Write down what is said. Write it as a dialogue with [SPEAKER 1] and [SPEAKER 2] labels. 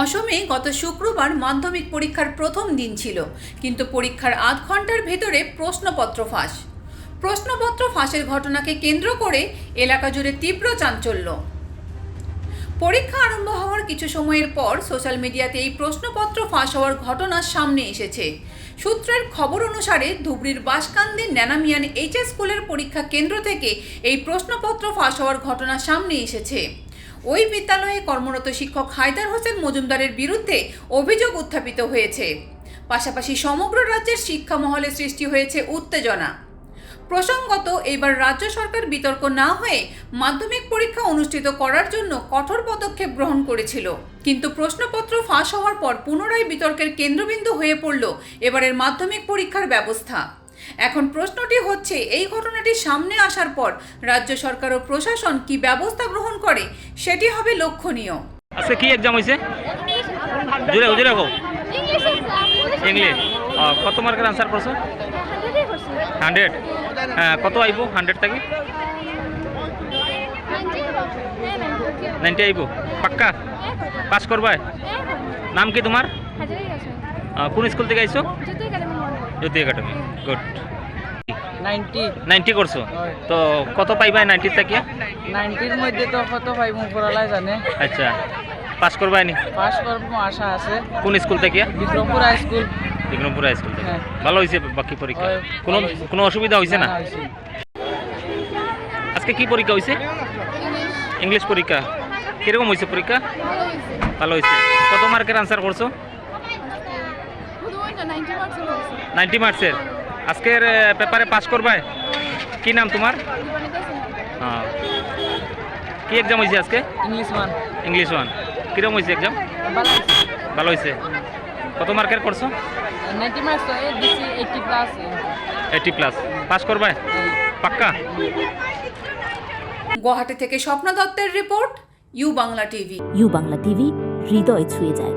[SPEAKER 1] অসমে গত শুক্রবার মাধ্যমিক পরীক্ষার প্রথম দিন ছিল, কিন্তু পরীক্ষার আধ ঘণ্টার ভেতরে প্রশ্নপত্র ফাঁস। প্রশ্নপত্র ফাঁসের ঘটনাকে কেন্দ্র করে এলাকা জুড়ে তীব্র চাঞ্চল্য। পরীক্ষা আরম্ভ হওয়ার কিছু সময়ের পর সোশ্যাল মিডিয়াতে এই প্রশ্নপত্র ফাঁস হওয়ার ঘটনা সামনে এসেছে। সূত্রের খবর অনুসারে ধুবড়ির বাসকান্দির ন্যানামিয়ান এইচএস স্কুলের পরীক্ষা কেন্দ্র থেকে এই প্রশ্নপত্র ফাঁস হওয়ার ঘটনা সামনে এসেছে। ওই বিদ্যালয়ে কর্মরত শিক্ষক হায়দার হোসেন মজুমদারের বিরুদ্ধে অভিযোগ উত্থাপিত হয়েছে। পাশাপাশি সমগ্র রাজ্যের শিক্ষা মহলে সৃষ্টি হয়েছে উত্তেজনা। প্রসঙ্গত, এবার রাজ্য সরকার বিতর্ক না হয়ে মাধ্যমিক পরীক্ষা অনুষ্ঠিত করার জন্য কঠোর পদক্ষেপ গ্রহণ করেছিল। কিন্তু প্রশ্নপত্র ফাঁস হওয়ার পর পুনরায় বিতর্কের কেন্দ্রবিন্দু হয়ে পড়ল এবারের মাধ্যমিক পরীক্ষার ব্যবস্থা। এখন প্রশ্নটি হচ্ছে এই ঘটনাটি সামনে আসার পর রাজ্য সরকার ও প্রশাসন কি ব্যবস্থা গ্রহণ করে সেটি হবে লক্ষণীয়।
[SPEAKER 2] আজকে কি এক্সাম হয়েছে? জুড়ে জুড়ে
[SPEAKER 3] ইংলিশ
[SPEAKER 2] কত মার্কের আনসার করছ হান্ড্রেড। হ্যাঁ কত আইব? হান্ড্রেড থাকি?
[SPEAKER 3] নাইনটি হ্যাঁ নাইনটি
[SPEAKER 2] নাইনটি আইব। পাক্কা? পাস করবাই? নাম কি তোমার? কোন স্কুল থেকে আইছো? জ্যোতি একাডেমি গুড
[SPEAKER 4] নাইনটি
[SPEAKER 2] করছ? তো কত পাইবাই নাইনটি থেকে?
[SPEAKER 4] নাইনটির মধ্যে তো কত পাই মুখ পড়ালাই জানে।
[SPEAKER 2] আচ্ছা পাস করবাই নি
[SPEAKER 4] পাস করব আশা আছে।
[SPEAKER 2] কোন স্কুল থেকে?
[SPEAKER 4] Bikrampur high school
[SPEAKER 2] Bikrampur high school থেকে।
[SPEAKER 4] হ্যাঁ।
[SPEAKER 2] ভালো হয়েছে বাকি পরীক্ষা? কোনো কোনো অসুবিধা হয়েছে না? আজকে কি পরীক্ষা হয়েছে ইংলিশ পরীক্ষা। কীরকম হয়েছে পরীক্ষা?
[SPEAKER 3] ভালো হয়েছে
[SPEAKER 2] কত মার্কের আনসার করছ?
[SPEAKER 3] নাইনটি
[SPEAKER 2] মার্কসের আজকের পেপারে পাস করবাই? কি নাম তোমার? হ্যাঁ। কি এক্সাম হয়েছে আজকে?
[SPEAKER 4] ইংলিশ মান
[SPEAKER 2] ইংলিশ ওয়ান কীরকম হয়েছে এক্সাম
[SPEAKER 4] ভালো
[SPEAKER 2] হয়েছে। কত মার্কের করছ?
[SPEAKER 4] Eighty plus
[SPEAKER 2] eighty plus pass করবাই? পাক্কা?
[SPEAKER 1] গুয়াহাটি থেকে স্বপ্ন দত্তের report U Bangla TV.
[SPEAKER 5] U Bangla TV হৃদয় ছুঁয়ে যায়।